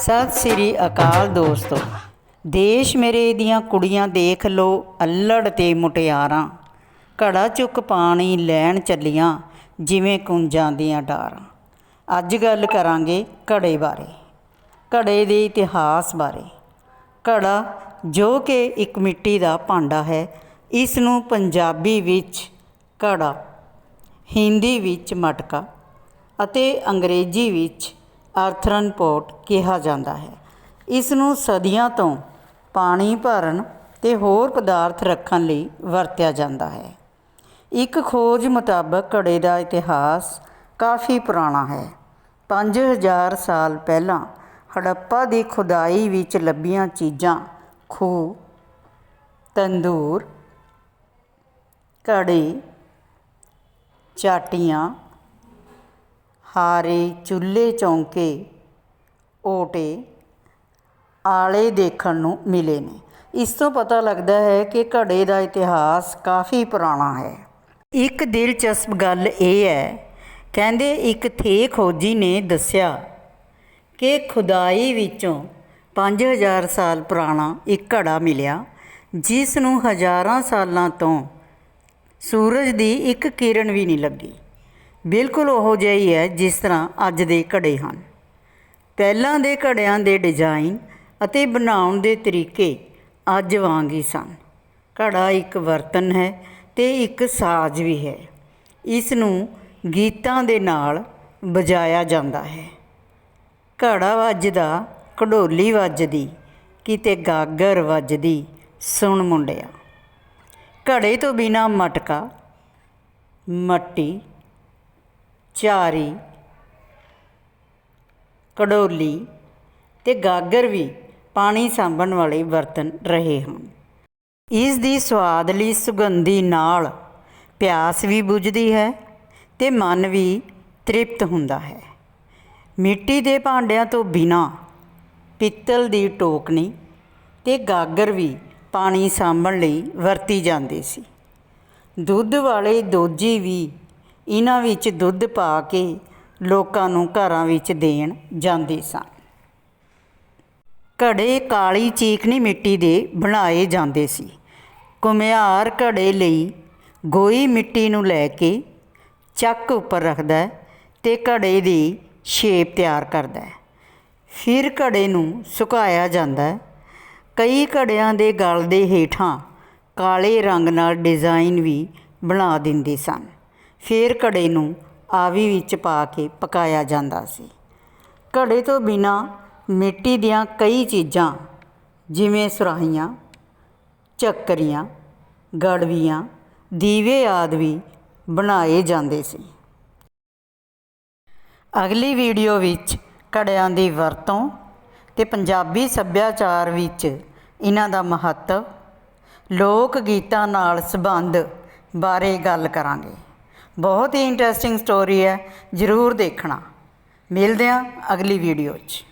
ਸਤਿ ਸ੍ਰੀ ਅਕਾਲ ਦੋਸਤੋ। ਦੇਸ਼ ਮੇਰੇ ਦੀਆਂ ਕੁੜੀਆਂ ਦੇਖ ਲੋ, ਅੱਲੜ ਤੇ ਮੁਟਿਆਰਾਂ। ਘੜਾ ਚੁੱਕ ਪਾਣੀ ਲੈਣ ਚੱਲੀਆਂ, ਜਿਵੇਂ ਕੁੰਜਾਂ ਦੀਆਂ ਡਾਰਾਂ। ਅੱਜ ਗੱਲ ਕਰਾਂਗੇ ਘੜੇ ਬਾਰੇ, ਘੜੇ ਦੇ ਇਤਿਹਾਸ ਬਾਰੇ। ਘੜਾ, ਜੋ ਕਿ ਇੱਕ ਮਿੱਟੀ ਦਾ ਭਾਂਡਾ ਹੈ, ਇਸ ਨੂੰ ਪੰਜਾਬੀ ਵਿੱਚ ਘੜਾ, ਹਿੰਦੀ ਵਿੱਚ ਮਟਕਾ ਅਤੇ ਅੰਗਰੇਜ਼ੀ ਵਿੱਚ ਅਰਥਰਨ ਪੋਟ ਕਿਹਾ ਜਾਂਦਾ ਹੈ। ਇਸ ਨੂੰ ਸਦੀਆਂ ਤੋਂ ਪਾਣੀ ਭਰਨ ਤੇ ਹੋਰ ਪਦਾਰਥ ਰੱਖਣ ਲਈ ਵਰਤਿਆ ਜਾਂਦਾ ਹੈ। ਇੱਕ ਖੋਜ ਮੁਤਾਬਕ ਘੜੇ ਦਾ ਇਤਿਹਾਸ ਕਾਫੀ ਪੁਰਾਣਾ ਹੈ। 5000 ਸਾਲ ਪਹਿਲਾਂ ਹੜੱਪਾ ਦੀ ਖੁਦਾਈ ਵਿੱਚ ਲੱਭੀਆਂ ਚੀਜ਼ਾਂ ਖੂਹ, ਤੰਦੂਰ, ਘੜੇ, ਚਾਟੀਆਂ ਹਾਰੇ ਚੁੱਲ੍ਹੇ ਚੌਂਕੇ ਓਟੇ ਆਲੇ ਦੇਖਣ ਨੂੰ ਮਿਲੇ ਨੇ। ਇਸ ਤੋਂ ਪਤਾ ਲੱਗਦਾ ਹੈ ਕਿ ਘੜੇ ਦਾ ਇਤਿਹਾਸ ਕਾਫੀ ਪੁਰਾਣਾ ਹੈ। ਇੱਕ ਦਿਲਚਸਪ ਗੱਲ ਇਹ ਹੈ, ਕਹਿੰਦੇ ਇੱਕ ਥੇ ਖੋਜੀ ਨੇ ਦੱਸਿਆ ਕਿ ਖੁਦਾਈ ਵਿੱਚੋਂ 5000 ਸਾਲ ਪੁਰਾਣਾ ਇੱਕ ਘੜਾ ਮਿਲਿਆ, ਜਿਸ ਨੂੰ ਹਜ਼ਾਰਾਂ ਸਾਲਾਂ ਤੋਂ ਸੂਰਜ ਦੀ ਇੱਕ ਕਿਰਨ ਵੀ ਨਹੀਂ ਲੱਗੀ। ਬਿਲਕੁਲ ਉਹੋ ਜਿਹਾ ਹੀ ਹੈ ਜਿਸ ਤਰ੍ਹਾਂ ਅੱਜ ਦੇ ਘੜੇ ਹਨ। ਪਹਿਲਾਂ ਦੇ ਘੜਿਆਂ ਦੇ ਡਿਜ਼ਾਈਨ ਅਤੇ ਬਣਾਉਣ ਦੇ ਤਰੀਕੇ ਅੱਜ ਵਾਂਗ ਹੀ ਸਨ। ਘੜਾ ਇੱਕ ਬਰਤਨ ਹੈ ਤੇ ਇੱਕ ਸਾਜ਼ ਵੀ ਹੈ। ਇਸ ਨੂੰ ਗੀਤਾਂ ਦੇ ਨਾਲ ਵਜਾਇਆ ਜਾਂਦਾ ਹੈ। ਘੜਾ ਵੱਜਦਾ ਘਡੋਲੀ ਵੱਜਦੀ, ਕਿਤੇ ਗਾਗਰ ਵੱਜਦੀ, ਸੁਣ ਮੁੰਡਿਆ। ਘੜੇ ਤੋਂ ਬਿਨਾ ਮਟਕਾ, ਮੱਟੀ ਝਾਰੀ ਕੜੋਲੀ ਤੇ ਗਾਗਰ ਵੀ ਪਾਣੀ ਸਾਂਭਣ ਵਾਲੇ ਬਰਤਨ ਰਹੇ ਹਨ। ਇਸ ਦੀ ਸਵਾਦਲੀ ਸੁਗੰਧੀ ਨਾਲ ਪਿਆਸ ਵੀ ਬੁਝਦੀ ਹੈ ਤੇ ਮਨ ਵੀ ਤ੍ਰਿਪਤ ਹੁੰਦਾ ਹੈ। ਮਿੱਟੀ ਦੇ ਭਾਂਡਿਆਂ ਤੋਂ ਬਿਨਾ ਪਿੱਤਲ ਦੀ ਟੋਕਣੀ ਤੇ ਗਾਗਰ ਵੀ ਪਾਣੀ ਸਾਂਭਣ ਲਈ ਵਰਤੀ ਜਾਂਦੀ ਸੀ। ਦੁੱਧ ਵਾਲੇ ਦੋਜੀ ਵੀ ਇਹਨਾਂ ਵਿੱਚ ਦੁੱਧ ਪਾ ਕੇ ਲੋਕਾਂ ਨੂੰ ਘਰਾਂ ਵਿੱਚ ਦੇਣ ਜਾਂਦੇ ਸਨ ਘੜੇ ਕਾਲੀ ਚੀਕਣੀ ਮਿੱਟੀ ਦੇ ਬਣਾਏ ਜਾਂਦੇ ਸੀ। ਕੁਮਿਆਰ ਘੜੇ ਲਈ ਗੋਈ ਮਿੱਟੀ ਨੂੰ ਲੈ ਕੇ ਚੱਕ ਉੱਪਰ ਰੱਖਦਾ ਹੈ ਤੇ ਘੜੇ ਦੀ ਸ਼ੇਪ ਤਿਆਰ ਕਰਦਾ ਹੈ। ਫਿਰ ਘੜੇ ਨੂੰ ਸੁਕਾਇਆ ਜਾਂਦਾ ਹੈ। ਕਈ ਘੜਿਆਂ ਦੇ ਗਲ ਦੇ ਹੇਠਾਂ ਕਾਲੇ ਰੰਗ ਨਾਲ ਡਿਜ਼ਾਈਨ ਵੀ ਬਣਾ ਦਿੰਦੇ ਸਨ। ਫਿਰ ਘੜੇ ਨੂੰ ਆਵੀ ਵਿੱਚ ਪਾ ਕੇ ਪਕਾਇਆ ਜਾਂਦਾ ਸੀ। ਘੜੇ ਤੋਂ ਬਿਨਾ ਮਿੱਟੀ ਦੀਆਂ ਕਈ ਚੀਜ਼ਾਂ ਜਿਵੇਂ ਸੁਰਾਹੀਆਂ, ਚੱਕਰੀਆਂ, ਗੜਵੀਆਂ, ਦੀਵੇ ਆਦਿ ਵੀ ਬਣਾਏ ਜਾਂਦੇ ਸੀ। ਅਗਲੀ ਵੀਡੀਓ ਵਿੱਚ ਘੜਿਆਂ ਦੀ ਵਰਤੋਂ ਤੇ ਪੰਜਾਬੀ ਸੱਭਿਆਚਾਰ ਵਿੱਚ ਇਹਨਾਂ ਦਾ ਮਹੱਤਵ ਲੋਕ ਗੀਤਾਂ ਨਾਲ ਸੰਬੰਧ ਬਾਰੇ ਗੱਲ ਕਰਾਂਗੇ। ਬਹੁਤ ਹੀ ਇੰਟਰਸਟਿੰਗ ਸਟੋਰੀ ਹੈ ਜ਼ਰੂਰ ਦੇਖਣਾ। ਮਿਲਦੇ ਹਾਂ ਅਗਲੀ ਵੀਡੀਓ 'ਚ।